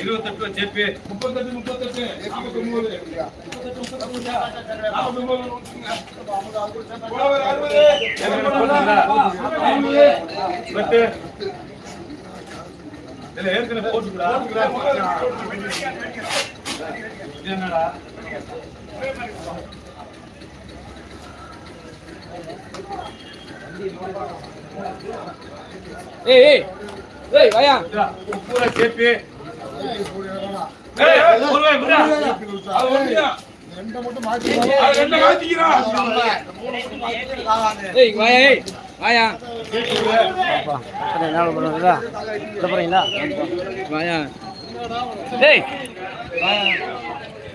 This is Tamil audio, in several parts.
ఇరవై చెప్పి ముప్పై తొమ్మిది ముప్పై తొమ్మిది యాభై మూడు యాభై మూడు ಮತ್ತೆ ಹೇಳ್ತೀನಿ ஏய் ஏய் ஏய் வாயா. பூரா சேப்பி ஏய் பூரா பூரா அது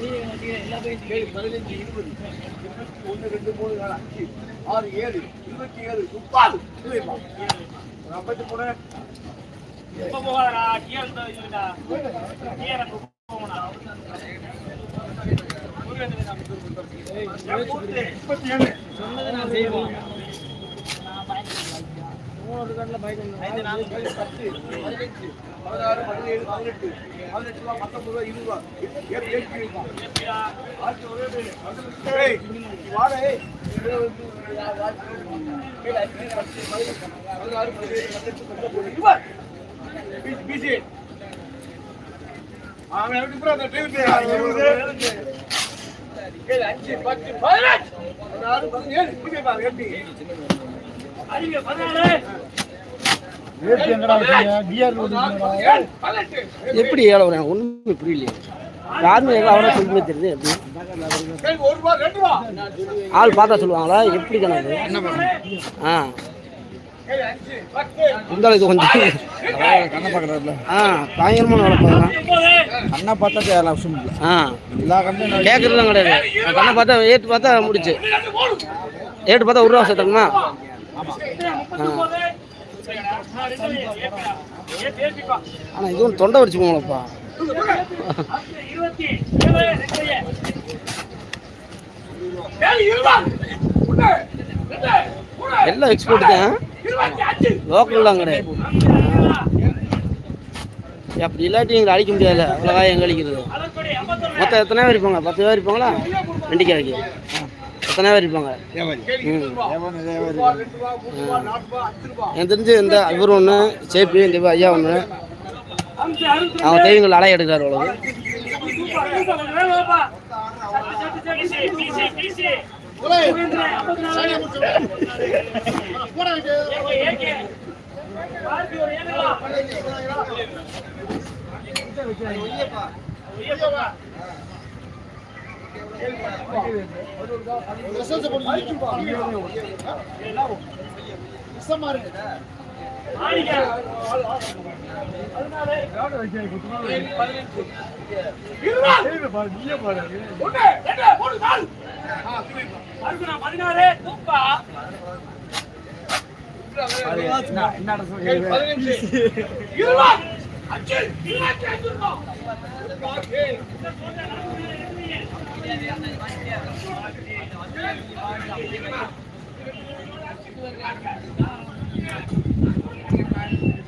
ஏழு பதினஞ்சு இருபது இருபத்தி ஒன்று ரெண்டு மூணு நாலு அஞ்சு ஆறு ஏழு இருபத்தி ஏழு முப்பது ஐம்பத்தி மூணு முப்பத்தி ஏழு. சொன்னதை நான் செய்வோம் ஐந்து நாலு பத்து பதினஞ்சு பதினாறு பதினேழு பதினெட்டு பதினெட்டு ரூபா பத்தொன்பது ரூபா இருபது ரூபா ஏழு ஏழு கிலோ. ஆச்சு, ஒரே பேரு. ஏய், நீ வாடா, ஏய். ஏழு, அஞ்சு, பத்து, பதினெட்டு, பதினாறு, பதினேழு, பதினெட்டு, பத்தொன்பது, இருபது. Piece, piece. அவன் எப்படி bro அந்த டிவி இருபது. ஏழு, அஞ்சு, பத்து, பதினெட்டு, பதினாறு, பதினேழு, இங்கே பாரு, எப்படி? அறிவு, பதினாறு. எப்படி ஏழை வரேன் ஒன்றுமே புரியலையே யாருமே எல்லாம் அவரை சொல்லுமே தெரியுது எப்படி. ஆள் பார்த்தா சொல்லுவாங்களா? எப்படி கணக்கு ஆ. இருந்தாலும் இது கொஞ்சம் கண்ணை பார்க்குறாருல. ஆ பயங்கரமான வேலை பார்க்கலாம் கண்ணை பார்த்தா தேவை அவசியம் இல்லை. ஆ. எல்லா கண்ணையும் கேட்குறதுலாம் கிடையாது. கண்ணை பார்த்தா ஏட்டு பார்த்தா முடிச்சு ஏட்டு பார்த்தா ஒரு ரூபா சேர்த்தணுமா ஆனால் இதுவும் தொண்டை வச்சுக்கோங்களப்பா எல்லாம் எக்ஸ்போர்ட் தான். லோக்கல் அஞ்சு. லோக்கல்லாம் கிடையாது அப்படி இல்லாட்டி எங்களை அழிக்க முடியாது அவ்வளோவா எங்க அழிக்கிறது. மொத்தம் எத்தனை பேர் இருப்பாங்க? பத்து பேர் இருப்பாங்களா? வெண்டிக்காய்க்கு. எத்தனை பேர் இருப்பாங்க. எனக்கு தெரிஞ்சு இந்த இவர் ஒன்று சேப்பி இந்த ஐயா ஒன்று அவங்க தெய்வங்கள் அலைய எடுக்கிறார் அவ்வளவு. ஒண்ணு, ரெண்டு, மூணு, பதினஞ்சு. இருபது, Thank you.